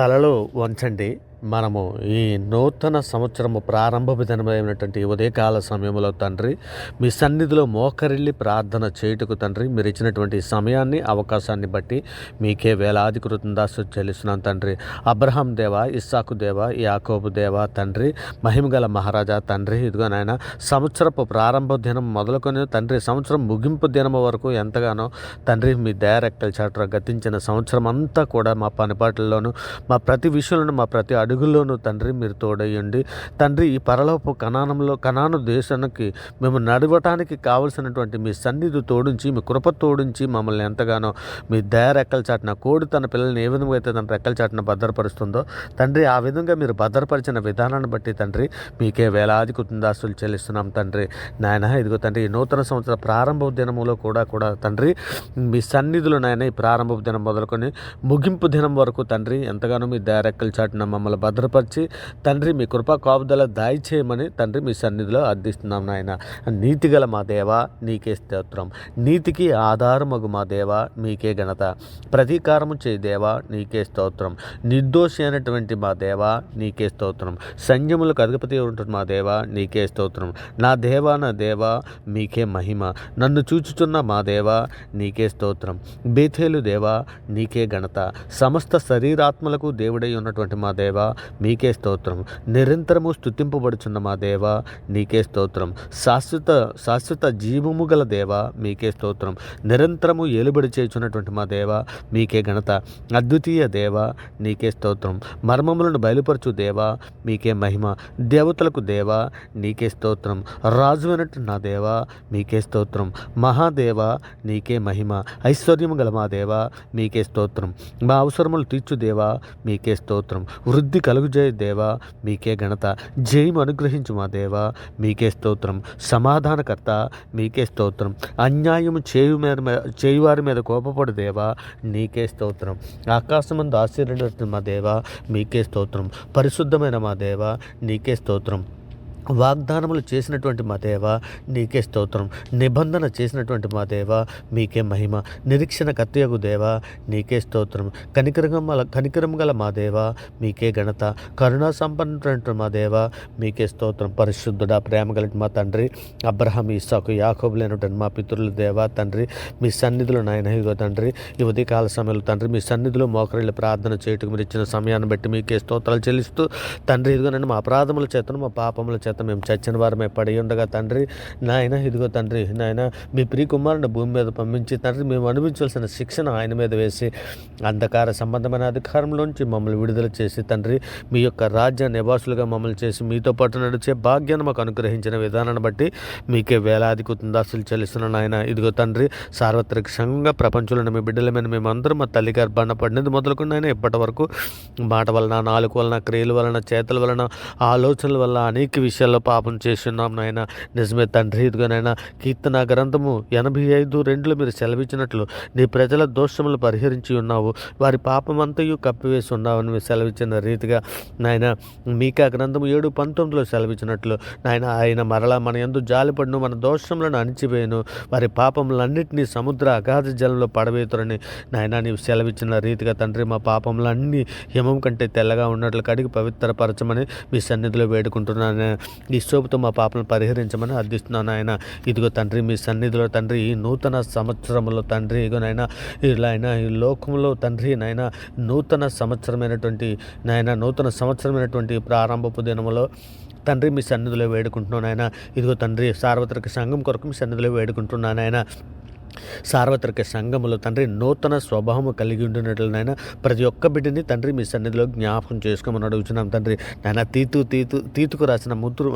తలలో వంచండి. మనము ఈ నూతన సంవత్సరము ప్రారంభపు దినమైనటువంటి ఉదయకాల సమయంలో తండ్రి మీ సన్నిధిలో మోకరిల్లి ప్రార్థన చేయుటకు తండ్రి మీరు ఇచ్చినటువంటి సమయాన్ని అవకాశాన్ని బట్టి మీకే వేలాది కృతందాసు చెల్లిస్తున్నాను తండ్రి. అబ్రహాం దేవ ఇస్సాకు దేవ యాకోబు దేవ తండ్రి మహిమగల మహారాజా తండ్రి ఇదిగో నాయన సంవత్సరపు ప్రారంభ దినం మొదలుకొని తండ్రి సంవత్సరం ముగింపు దినం వరకు ఎంతగానో తండ్రి మీ డైరెక్టర్ చాటర్ గతించిన సంవత్సరం అంతా కూడా మా పనిపాట్లలోనూ మా ప్రతి విషయంలోనూ మా ప్రతి అడుగుల్లోనూ తండ్రి మీరు తోడయ్యండి. తండ్రి ఈ పరలోపు కణానంలో కణాను దేశానికి మేము నడవటానికి కావలసినటువంటి మీ సన్నిధి తోడించి మీ కృప తోడించి మమ్మల్ని ఎంతగానో మీ దయ రెక్కల చాటిన కోడి తన పిల్లల్ని ఏ విధంగా అయితే తన రెక్కల చాటిన భద్రపరుస్తుందో తండ్రి ఆ విధంగా మీరు భద్రపరిచిన విధానాన్ని బట్టి తండ్రి మీకే వేలాది కుటుందాస్తులు చెల్లిస్తున్నాం తండ్రి. నాయన ఇదిగో తండ్రి ఈ నూతన సంవత్సర ప్రారంభ దినములో కూడా కూడా తండ్రి మీ సన్నిధులు నాయన ఈ ప్రారంభ దినం మొదలుకొని ముగింపు దినం వరకు తండ్రి ఎంతగానో మీ దయ రెక్కలు చాటిన మమ్మల్ని భద్రపరిచి తండ్రి మీ కృపా కాపుదల దాయిచేయమని తండ్రి మీ సన్నిధిలో అర్థిస్తున్నాం నాయన. నీతిగల మా దేవ నీకే స్తోత్రం. నీతికి ఆధారమగు మా దేవ మీకే ఘనత. ప్రతీకారము చేయి దేవా నీకే స్తోత్రం. నిర్దోషి అయినటువంటి మా దేవ నీకే స్తోత్రం. సంయములకు అధిపతి ఉంటుంది మా దేవ నీకే స్తోత్రం. నా దేవ నా దేవ మీకే మహిమ. నన్ను చూచుచున్న మా దేవా నీకే స్తోత్రం. బేథేలు దేవా నీకే ఘనత. సమస్త శరీరాత్మలకు దేవుడై ఉన్నటువంటి మా దేవా మీకే స్తోత్రం. నిరంతరము స్తుతింపబడుచున్న మా దేవ నీకే స్తోత్రం. శాశ్వత శాశ్వత జీవము గల దేవ మీకే స్తోత్రం. నిరంతరము ఏలుబడి చేయుచున్నటువంటి మా దేవ మీకే ఘనత. అద్వితీయ దేవ నీకే స్తోత్రం. మర్మములను బయలుపరచు దేవా మీకే మహిమ. దేవతలకు దేవ నీకే స్తోత్రం. రాజు అయినట్టు నా దేవ మీకే స్తోత్రం. మహాదేవ నీకే మహిమ. ఐశ్వర్యము గల మా దేవ మీకే స్తోత్రం. మా అవసరములు తీర్చు దేవా మీకే స్తోత్రం. వృద్ధి కలుగుజేయ దేవా మీకే ఘనత. జయం అనుగ్రహించు మా దేవా మీకే స్తోత్రం. సమాధానకర్త మీకే స్తోత్రం. అన్యాయము చేయు మీద చేయువారి మీద కోపపడు దేవా నీకే స్తోత్రం. ఆకాశమందు ఆశ్చర్య మా దేవా మీకే స్తోత్రం. పరిశుద్ధమైన మా దేవా నీకే స్తోత్రం. వాగ్దానములు చేసినటువంటి మా దేవ నీకే స్తోత్రం. నిబంధన చేసినటువంటి మా దేవ మీకే మహిమ. నిరీక్షణ కత్తియగు దేవ నీకే స్తోత్రం. కనికరం గల కనికరం గల మా దేవ మీకే ఘనత. కరుణా సంపన్నటువంటి మా దేవ మీకే స్తోత్రం. పరిశుద్ధుడా ప్రేమ గలటి మా తండ్రి అబ్రహం ఇస్సాకు యాకోబులైనటువంటి మా పితరుల దేవ తండ్రి మీ సన్నిధిలో నాయన ఇగో తండ్రి ఈ ఉదయకాల సమయంలో తండ్రి మీ సన్నిధిలో మోకరిల్లి ప్రార్థన చేయటకు మీరు ఇచ్చిన సమయాన్ని బట్టి మీకే స్తోత్రాలు చెల్లిస్తూ తండ్రి ఇదిగో నన్ను మా అపరాధముల చేతను మా పాపముల చేత మేము చచ్చిన వారమే పడి ఉండగా తండ్రి నాయన ఇదిగో తండ్రి నాయన మీ ప్రియ కుమారుని భూమి మీద పంపించి తండ్రి మేము అనుభవించవలసిన శిక్షణ ఆయన మీద వేసి అంధకార సంబంధమైన అధికారంలోంచి మమ్మల్ని విడుదల చేసి తండ్రి మీ యొక్క రాజ్య నివాసులుగా మమ్మల్ని చేసి మీతో పాటు నడిచే భాగ్యాన్ని మాకు అనుగ్రహించిన విధానాన్ని బట్టి మీకే వేలాది కుతుందాసులు చెల్లిస్తున్నాను ఆయన ఇదిగో తండ్రి సార్వత్రిక సంఘంగా ప్రపంచంలోని మీ బిడ్డల మీద మేమందరం మా తల్లి గర్భాన పడినది మొదలుకొని ఆయన ఇప్పటి వరకు మాట వలన నాలుగు వలన క్రియల వలన చేతుల వలన ఆలోచనల వల్ల అనేక విషయాల్లో పాపం చేస్తున్నాం నాయన. నిజమే తండ్రి ఇదిగోనైనా కీర్తన గ్రంథము ఎనభై ఐదు రెండులో మీరు సెలవిచ్చినట్లు నీ ప్రజల దోషములు పరిహరించి ఉన్నావు. వారి పాపమంతయు కప్పివేసి ఉన్నావని మీరు సెలవిచ్చిన రీతిగా నాయన మీకా గ్రంథము ఏడు పంతొమ్మిదిలో సెలవిచ్చినట్లు నాయన ఆయన మరలా మన ఎందు జాలిపడును మన దోషములను అణిచివేయను వారి పాపములన్నింటినీ సముద్ర అగాధ జలంలో పడవేతురని నాయన నీవు సెలవిచ్చిన రీతిగా తండ్రి మా పాపములన్నీ హిమం కంటే తెల్లగా ఉన్నట్లు కడిగి పవిత్రపరచమని మీ సన్నిధిలో వేడుకుంటున్నాను. ఈ సోపుతో మా పాపను పరిహరించమని అర్థిస్తున్నాను ఆయన ఇదిగో తండ్రి మీ సన్నిధిలో తండ్రి ఈ నూతన సంవత్సరంలో తండ్రి ఇగో నాయన ఇలా ఆయన ఈ లోకంలో తండ్రి నాయన నూతన సంవత్సరమైనటువంటి నాయన నూతన సంవత్సరమైనటువంటి ప్రారంభపు దినములో తండ్రి మీ సన్నిధిలో వేడుకుంటున్నాను ఆయన ఇదిగో తండ్రి సార్వత్రిక సంఘం కొరకు మీ సన్నిధిలో వేడుకుంటున్నాను ఆయన సార్వత్రిక సంఘములో తండ్రి నూతన స్వభావము కలిగి ఉండినట్లనైనా ప్రతి ఒక్క బిడ్డని తండ్రి మీ సన్నిధిలో జ్ఞాపకం చేసుకోమని అడుగుతున్నాం తండ్రి. నాయన తీతు తీతు తీతుకు రాసిన ముద్రు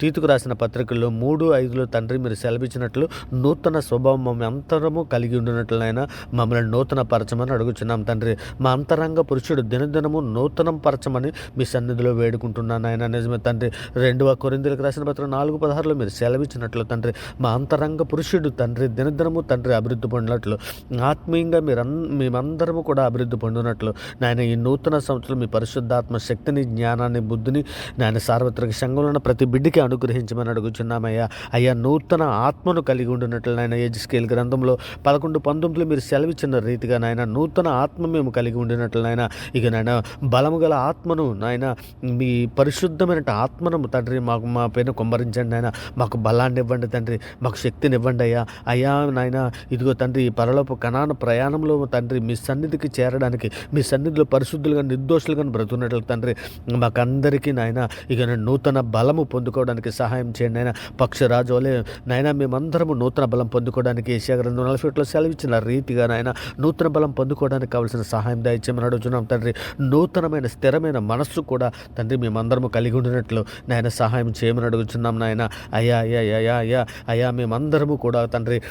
తీతుకు రాసిన పత్రికల్లో మూడు ఐదులో తండ్రి మీరు సెలవిచ్చినట్లు నూతన స్వభావం మేము అంతరము కలిగి ఉండినట్లనైనా మమ్మల్ని నూతన పరచమని అడుగుచున్నాం తండ్రి. మా అంతరంగ పురుషుడు దినదినము నూతనం పరచమని మీ సన్నిధిలో వేడుకుంటున్నాను ఆయన నిజమే తండ్రి. రెండవ కొరిందులకు రాసిన పత్రం నాలుగు పదహారులో మీరు సెలవిచ్చినట్లు తండ్రి. మా అంతరంగ పురుషుడు తండ్రి దినదినము మేమందరము తండ్రి అభివృద్ధి పొందినట్లు ఆత్మీయంగా మీరన్ మేమందరము కూడా అభివృద్ధి పొందినట్లు నాయన ఈ నూతన సంవత్సరం మీ పరిశుద్ధాత్మ శక్తిని జ్ఞానాన్ని బుద్ధిని నాయన సార్వత్రిక సంఘంలో ప్రతి బిడ్డకి అనుగ్రహించమని అడుగుచున్నామయ్యా. అయ్యా నూతన ఆత్మను కలిగి ఉండినట్లు నాయన ఏజ్ స్కేల్ గ్రంథంలో పదకొండు పంతొమ్మిదిలో మీరు సెలవిచ్చిన రీతిగా నాయన నూతన ఆత్మ మేము కలిగి ఉండినట్లు నాయన ఇక నాయన బలము గల ఆత్మను నాయన మీ పరిశుద్ధమైన ఆత్మను తండ్రి మాకు మా పైన కుమ్మరించండి నాయన మాకు బలాన్ని ఇవ్వండి తండ్రి మాకు శక్తిని ఇవ్వండి అయ్యా. అయ్యా నాయన ఇదిగో తండ్రి ఈ పరలోపు కణాన ప్రయాణంలో తండ్రి మీ సన్నిధికి చేరడానికి మీ సన్నిధిలో పరిశుద్ధులుగా నిర్దోషులుగా బ్రతున్నట్లు తండ్రి మాకందరికీ నాయన ఇక నూతన బలము పొందుకోవడానికి సహాయం చేయండి నాయన. పక్షరాజు వలె నాయన మేమందరము నూతన బలం పొందుకోవడానికి ఏషియా గ్రంథం నలభై ఒకటిలో సెలవిచ్చిన రీతిగా నాయన నూతన బలం పొందుకోవడానికి కావాల్సిన సహాయం దయచేయమని అడుగుతున్నాం తండ్రి. నూతనమైన స్థిరమైన మనస్సు కూడా తండ్రి మేమందరము కలిగి ఉండినట్లు నాయన సహాయం చేయమని అడుగుతున్నాం నాయన. అయ్యా అయ్యా అయ్యా అయ్యా అయ్యా మేమందరము కూడా తండ్రి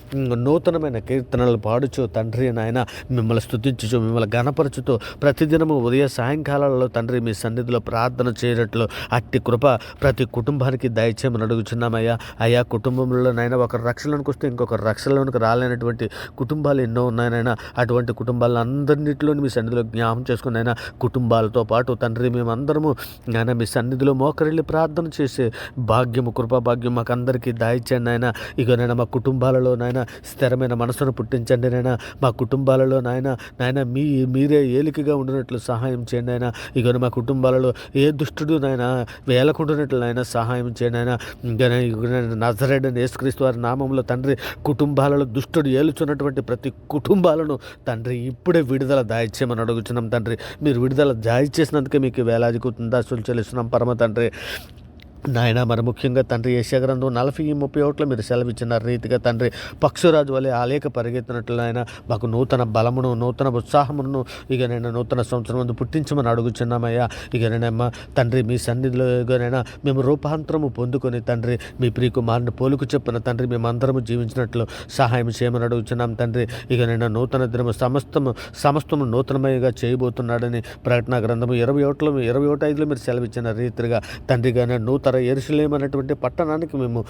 నూతనమైన కీర్తనలు పాడుచు తండ్రి నాయన మిమ్మల్ని స్థుతించుచు మిమ్మల్ని గణపరచుతూ ప్రతిదినము ఉదయ సాయంకాలాలలో తండ్రి మీ సన్నిధిలో ప్రార్థన చేయనట్లు అట్టి కృప ప్రతి కుటుంబానికి దయచేయమని అడుగుచున్నామయ్యా. అయ్యా కుటుంబంలో నైనా ఒక రక్షణలోనికి వస్తే ఇంకొక రక్షణలోనికి రాలేనటువంటి కుటుంబాలు ఎన్నో ఉన్నాయనైనా అటువంటి కుటుంబాలను అందరినిటిలోని మీ సన్నిధిలో జ్ఞాపం చేసుకుని కుటుంబాలతో పాటు తండ్రి మేమందరము నాయన మీ సన్నిధిలో మోకరిల్లి ప్రార్థన చేసే భాగ్యము కృపా భాగ్యం మాకు అందరికీ దాయిచ్చండి నాయన ఇక నైనా మా కుటుంబాలలో నాయన స్థిరమైన మనసును పుట్టించండి నాయన. మా కుటుంబాలలో నాయన నాయన మీ మీరే ఏలికగా ఉండినట్లు సహాయం చేయండి ఆయన ఇక మా కుటుంబాలలో ఏ దుష్టుడు నాయన వేలకుంటున్నట్లు నాయన సహాయం చేయండి ఆయన నజరేడని యేసుక్రీస్తు వారి నామంలో తండ్రి కుటుంబాలలో దుష్టుడు ఏలుచున్నటువంటి ప్రతి కుటుంబాలను తండ్రి ఇప్పుడే విడుదల దాయిచ్చేయమని అడుగుతున్నాం తండ్రి. మీరు విడుదల దాయి చేసినందుకే మీకు వేలాది కుందాసులు చెల్లిస్తున్నాం పరమ తండ్రి. నాయన మరి ముఖ్యంగా తండ్రి యశగ్రంథం నలభై ముప్పై ఒకటిలో మీరు సెలవిచ్చిన రీతిగా తండ్రి పక్షురాజు వలె ఆలేక పరిగెత్తినట్లు ఆయన మాకు నూతన బలమును నూతన ఉత్సాహమును ఇక నేను నూతన సంవత్సరం ముందు పుట్టించమని అడుగుచున్నామయ్యా. ఇక నేనమ్మా తండ్రి మీ సన్నిధిలో ఇకనైనా మేము రూపాంతరము పొందుకొని తండ్రి మీ ప్రియకుమారుని పోలుకు చెప్పిన తండ్రి మేమందరము జీవించినట్లు సహాయం చేయమని అడుగుచున్నాం తండ్రి. ఇక నేను నూతన దినము సమస్తము సమస్తము నూతనమయంగా చేయబోతున్నాడని ప్రకటన గ్రంథము ఇరవై ఒకటిలో ఇరవై ఒకటి ఐదులో మీరు సెలవిచ్చిన రీతిగా తండ్రిగానే నూతన ఎరుసలేం అనేటువంటి పట్టణానికి మేము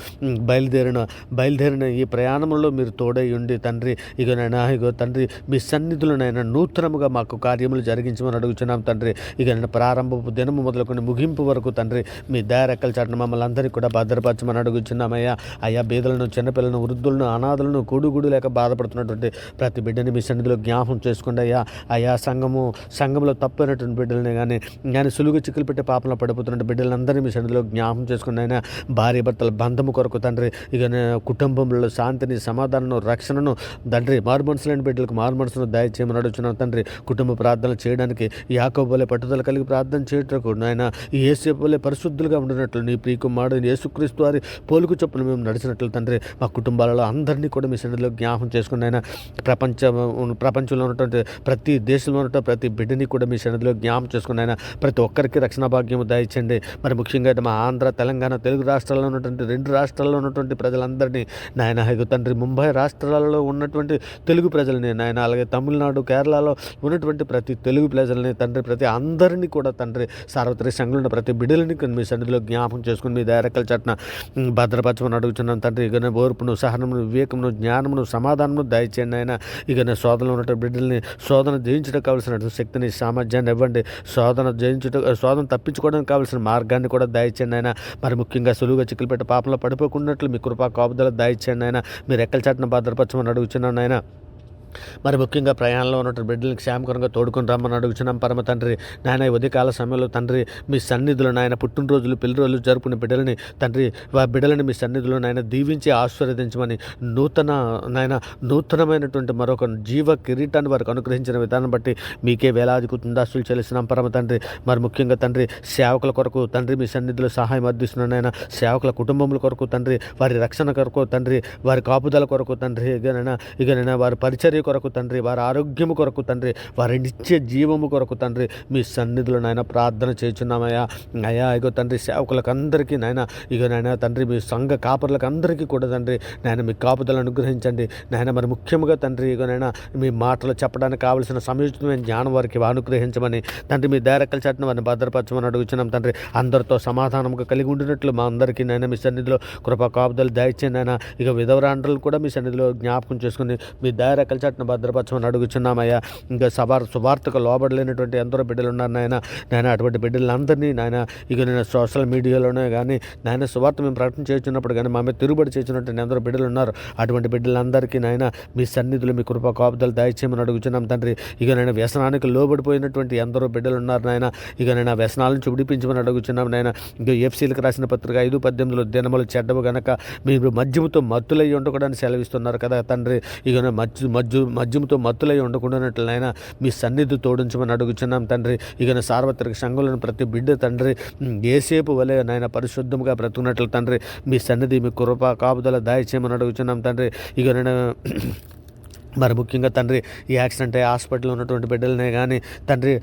బయలుదేరిన బయలుదేరిన ఈ ప్రయాణంలో మీరు తోడై ఉండి తండ్రి ఇక నైనా ఇగో తండ్రి మీ సన్నిధులనైనా నూతనముగా మాకు కార్యములు జరిగించమని అడుగుతున్నాం తండ్రి. ఇక నేను ప్రారంభపు దినము మొదలుకొని ముగింపు వరకు తండ్రి మీ దయారెక్కల చాటున మమ్మల్ని అందరికీ కూడా భద్రపరచమని అడుగుతున్నామయ్యా అయ్యా బీదలను చిన్నపిల్లలను వృద్ధులను అనాథులను కూడుగుడు లేక బాధపడుతున్నటువంటి ప్రతి బిడ్డని మీ సన్నిధిలో జ్ఞాపం చేసుకోండి అయ్యా. అయ్యా సంఘము సంఘంలో తప్పైనటువంటి బిడ్డలని కానీ కానీ సులుగు చిక్కులు పెట్టి పాపంలో పడిపోతున్న బిడ్డలందరినీ మీ సన్నిధిలో జ్ఞాపం చేసుకుని ఆయన భార్య భర్తల బంధము కొరకు తండ్రి ఇక కుటుంబంలో శాంతిని సమాధానం రక్షణను తండ్రి మారు మనసులేని బిడ్డలకు మారు మనసును దయచేయమని అడుగుతున్నాను తండ్రి. కుటుంబ ప్రార్థనలు చేయడానికి యాకోబోలే పట్టుదల కలిగి ప్రార్థన చేయటకు నాయన ఈ ఏసేపోలే పరిశుద్ధులుగా ఉండినట్లు నీ ప్రియకుమారుడు యేసుక్రీస్తు వారి పోలుకు చొప్పున మేము నడిచినట్లు తండ్రి మా కుటుంబాలలో అందరినీ కూడా మీ సన్నిధిలో జ్ఞాపం చేసుకుని ఆయన ప్రపంచ ప్రపంచంలో ఉన్నటువంటి ప్రతి దేశంలో ఉన్నటువంటి ప్రతి బిడ్డని కూడా మీ సన్నిధిలో జ్ఞాపం చేసుకుని ఆయన ప్రతి ఒక్కరికి రక్షణ భాగ్యం దయచండి మరి ముఖ్యంగా అయితే మా ఆంధ్ర తెలంగాణ తెలుగు రాష్ట్రాల్లో ఉన్నటువంటి రెండు రాష్ట్రాల్లో ఉన్నటువంటి ప్రజలందరినీ నాయన హైగు తండ్రి ముంబై రాష్ట్రాలలో ఉన్నటువంటి తెలుగు ప్రజల్ని నాయన అలాగే తమిళనాడు కేరళలో ఉన్నటువంటి ప్రతి తెలుగు ప్రజల్ని తండ్రి ప్రతి అందరినీ కూడా తండ్రి సార్వత్రిక సంఘంలో ఉన్న ప్రతి బిడ్డలని మీ సన్నిధిలో జ్ఞాపం చేసుకుని మీ దైరకల చట్న భద్రపరచమని అడుగుతున్నాను తండ్రి. ఇక ఓర్పును సహనమును వివేకమును జ్ఞానమును సమాధానమును దయచేయండి ఆయన ఇక శోధనలో ఉన్నటువంటి బిడ్డల్ని శోధన జయించడం కావలసినటువంటి శక్తిని సామర్థ్యాన్ని ఇవ్వండి. శోధన జయించుట శోధన తప్పించుకోవడానికి కావలసిన మార్గాన్ని కూడా దయచేయండి ఆయన మరి ముఖ్యంగా సులువుగా చిక్కులు పాపంలో పడిపోకున్నట్లు మీ కృపా కాపుదల దయచేయండి ఆయన మీరు ఎక్కల చాటున భద్రపరచమని అడుగుతున్నాను నాయన. మరి ముఖ్యంగా ప్రయాణంలో ఉన్నటువంటి బిడ్డలను క్షేమకరంగా తోడుకొని రమ్మని అడుగుచున్నాం. పరమ తండ్రి నాయన ఉదయకాల సమయంలో తండ్రి మీ సన్నిధిలో నాయన పుట్టినరోజులు పెళ్ళి రోజులు జరుపుకున్న బిడ్డలని తండ్రి వా బిడ్డలని మీ సన్నిధిలో నాయన దీవించి ఆశీర్వదించమని నూతన నాయన నూతనమైనటువంటి మరొక జీవ కిరీటాన్ని వారికి అనుగ్రహించిన విధానం బట్టి మీకే వేలాది కుందాస్తులు చెల్లిస్తున్నాం. పరమ తండ్రి మరి ముఖ్యంగా తండ్రి సేవకుల కొరకు తండ్రి మీ సన్నిధిలో సహాయం అందిస్తున్నాను నాయన సేవకుల కుటుంబముల కొరకు తండ్రి వారి రక్షణ కొరకు తండ్రి వారి కాపుదల కొరకు తండ్రి ఇకనైనా ఇకనైనా వారి పరిచర్య నెమ్మది కొరకు తండ్రి వారి ఆరోగ్యము కొరకు తండ్రి వారి నిత్య జీవము కొరకు తండ్రి మీ సన్నిధిలో నాయన ప్రార్థన చేస్తున్నామయ్యా అయ్యా ఇగో తండ్రి సేవకులకందరికీ నాయన ఇగో నాయన తండ్రి మీ సంఘ కాపర్లకు అందరికీ కూడా తండ్రి నాయన మీ కాపుదలను అనుగ్రహించండి. నాయన మరి ముఖ్యంగా తండ్రి ఇగో నాయన మీ మాటలు చెప్పడానికి కావలసిన సముచితమైన జ్ఞానం వారికి అనుగ్రహించమని తండ్రి మీ డైరెక్టల్ చట్టం వారిని భద్రపరచమని అడుగుతున్నాం తండ్రి. అందరితో సమాధానంగా కలిగి ఉండినట్లు మా అందరికీ నాయన మీ సన్నిధిలో కృపా కాపుదలు దయచేయండి నాయన. ఇక విధవరాండ్రులు కూడా మీ సన్నిధిలో జ్ఞాపకం చేసుకుని మీ డైరెక్టల్ చట్టం భద్రపరచమని అడుగుచున్నామయ్యా. ఇంకా సవార్ సువార్తకు లోబడలేనటువంటి ఎందరో బిడ్డలు ఉన్నారు నాయన. నాయన అటువంటి బిడ్డలందరినీ నాయన ఇక నేను సోషల్ మీడియాలోనే కానీ నాయన సువార్త మేము ప్రకటన చేస్తున్నప్పుడు కానీ మా మీద తిరుగుబడి చేసినటువంటి ఎందరో బిడ్డలు ఉన్నారు అటువంటి బిడ్డలందరికీ నాయన మీ సన్నిధులు మీ కృప కాపుదలు దయచేయమని అడుగుచున్నాం తండ్రి. ఇక నేను వ్యసనానికి లోబడిపోయినటువంటి ఎందరో బిడ్డలు ఉన్నారు నాయన. ఇక నేను ఆ వ్యసనాల నుంచి విడిపించమని అడుగుచున్నాం నాయన. ఇక ఎఫ్సీలకు రాసిన పత్రిక ఐదు పద్దెనిమిదిలో దినములు చెడ్డవు గనక మీరు మద్యముతో మత్తులై ఉండకూడదని సెలవిస్తున్నారు కదా తండ్రి. ఇక నేను మజ్జు మజ్జు మద్యంతో మత్తులై ఉండకుండానట్లు నాయన మీ సన్నిధి తోడించమని అడుగుచున్నాం తండ్రి. ఇక సార్వత్రిక సంఘంలోని ప్రతి బిడ్డ తండ్రి ఏసేపు వలె నాయన పరిశుద్ధంగా బ్రతుకున్నట్లు తండ్రి. మీ సన్నిధి మీ కృప కాపుదల దాయచేయమని అడుగుచున్నాం తండ్రి. ఇక నేను మరి ముఖ్యంగా తండ్రి ఈ యాక్సిడెంట్ అయ్యి హాస్పిటల్లో ఉన్నటువంటి బిడ్డలనే కానీ తండ్రి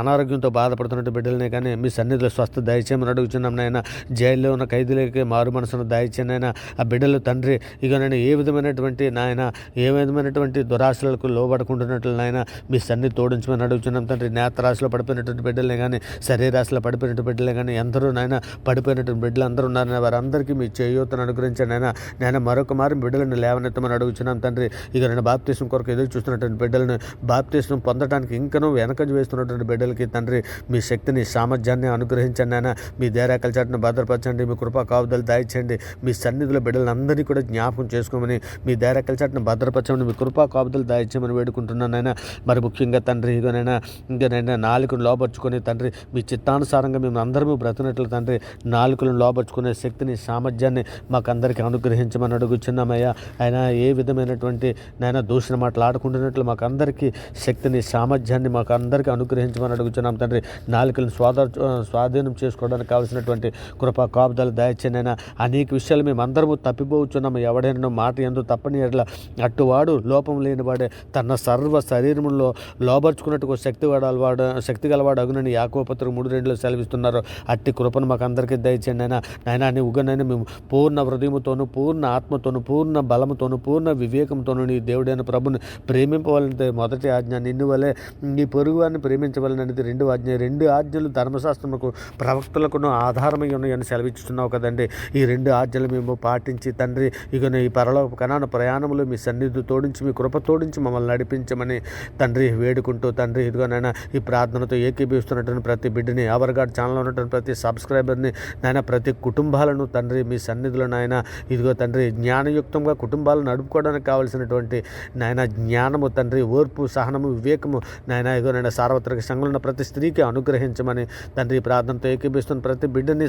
అనారోగ్యంతో బాధపడుతున్నటువంటి బిడ్డలనే కానీ మీ సన్నిధిలో స్వస్థ దయచేయమని అడుగుచున్నాం నాయన. జైల్లో ఉన్న ఖైదీలకి మారు మనసును దయచేయను ఆ బిడ్డలు తండ్రి ఇక నేను ఏ విధమైనటువంటి నాయన ఏ విధమైనటువంటి దురాశలకు లోబడుకుంటున్నట్లు నాయన మీ సన్నిధి తోడించమని అడుగుతున్నాం తండ్రి. నేత్రాశలో పడిపోయినటువంటి బిడ్డలే కానీ శరీరాశలో పడిపోయినటువంటి బిడ్డలే కానీ ఎందరూ నాయన పడిపోయినటువంటి బిడ్డలు అందరూ ఉన్నారు వారందరికీ మీ చేయూతను అనుగ్రహించాను నాయన. నేను మరొక మారు బిడ్డలను లేవనెత్తమని అడుగుతున్నాం తండ్రి. ఇక నేను బాప్తీసం కొరకు ఎదురు చూస్తున్నటువంటి బిడ్డలను బాప్తీసం పొందడానికి ఇంకనూ వెనక వేస్తున్నటువంటి బిడ్డలకి తండ్రి మీ శక్తిని సామర్థ్యాన్ని అనుగ్రహించండి నాయన మీ దేరాకల చాటును భద్రపరచండి మీ కృపా కావుదలు దాయించండి. మీ సన్నిధిలో బిడ్డలందరినీ కూడా జ్ఞాపకం చేసుకోమని మీ దేరాకల చాటును భద్రపరచమని మీ కృపా కాపుదలు దాయించమని వేడుకుంటున్నాను నాయన. మరి ముఖ్యంగా తండ్రి ఇగోనైనా ఇంకనైనా నాలుకను లోపరుచుకొని తండ్రి మీ చిత్తానుసారంగా మేము అందరము బ్రతినట్లు తండ్రి నాలుకలను లోపరుచుకునే శక్తిని సామర్థ్యాన్ని మాకు అందరికీ అనుగ్రహించమని అడుగుచున్నామయ్యా. ఆయన ఏ విధమైనటువంటి నాయన దూషణ మాటలు ఆడుకుంటున్నట్లు మాకు అందరికీ శక్తిని సామర్థ్యాన్ని మాకు అందరికీ అనుగ్రహించమని అడుగుతున్నాం తండ్రి. నాలుకలను స్వాద స్వాధీనం చేసుకోవడానికి కావాల్సినటువంటి కృప కాపుదలు దయచేనైనా అనేక విషయాలు మేము అందరము తప్పిపోవచ్చున్నాము ఎవడైనా మాట ఎందు తప్పని ఎట్లా అట్టువాడు లోపం లేనివాడే తన సర్వ శరీరంలో లోపరుచుకున్నట్టు శక్తి వాడాలి వాడు శక్తి గలవాడు అగునని యాకోపత్రులు మూడు రెండులో సెలవిస్తున్నారు. అట్టి కృపను మాకు అందరికీ దయచేయండి అయినా నాయన అని ఉగనైనా మేము పూర్ణ హృదయముతోను పూర్ణ ఆత్మతోను పూర్ణ బలముతోను పూర్ణ వివేకంతోను నీ దేవుడైన ప్రభుని ప్రేమింపవాలంటే మొదటి ఆజ్ఞ నిన్ను వలె నీ పొరుగు వారిని ప్రేమించవాలనేది రెండు ఆజ్ఞ. రెండు ఆజ్ఞలు ధర్మశాస్త్రముకు ప్రవక్తలకును ఆధారమై ఉన్నాయని సెలవిస్తున్నావు కదండి. ఈ రెండు ఆజ్ఞలు మేము పాటించి తండ్రి ఇక ఈ పరలో కణాన ప్రయాణంలో మీ సన్నిధి తోడించి మీ కృప తోడించి మమ్మల్ని నడిపించమని తండ్రి వేడుకుంటూ తండ్రి ఇదిగోనైనా ఈ ప్రార్థనతో ఏకీభవిస్తున్నటువంటి ప్రతి బిడ్డని అవర్గాడ్ ఛానల్లో ఉన్నటువంటి ప్రతి సబ్స్క్రైబర్ని నాయన ప్రతి కుటుంబాలను తండ్రి మీ సన్నిధిలో నాయన ఇదిగో తండ్రి జ్ఞానయుక్తంగా కుటుంబాలను నడుపుకోవడానికి కావలసినటువంటి నాయన జ్ఞానము తండ్రి ఓర్పు సహనము వివేకము నాయన ఇదిగో నాయన సార్వత్రిక సంఘంలో ఉన్న ప్రతి స్త్రీకి అనుగ్రహించమని తండ్రి ప్రార్థనతో ఏకీపిస్తున్న ప్రతి బిడ్డని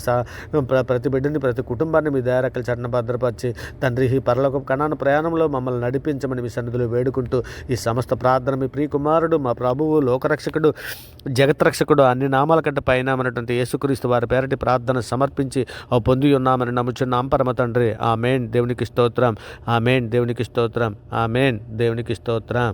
ప్ర- ప్రతి బిడ్డని ప్రతి కుటుంబాన్ని మీ దయారకలు చట్టణ భద్రపరిచి తండ్రి ఈ పరలోక కణాన ప్రయాణంలో మమ్మల్ని నడిపించమని మీ సన్నిధిలో వేడుకుంటూ ఈ సమస్త ప్రార్థన మీ ప్రియకుమారుడు మా ప్రభువు లోకరక్షకుడు జగత్రక్షకుడు అన్ని నామాల కంటే పైన ఉన్నటువంటి యేసుక్రీస్తు వారి పేరటి ప్రార్థన సమర్పించి పొంది ఉన్నామని నమ్ముచున్నాం. పరమ తండ్రి ఆ మేన్ దేవునికి స్తోత్రం. ఆ మేన్ దేవునికి స్తోత్రం. ఆ మేన్ దేవునికి స్తోత్ర.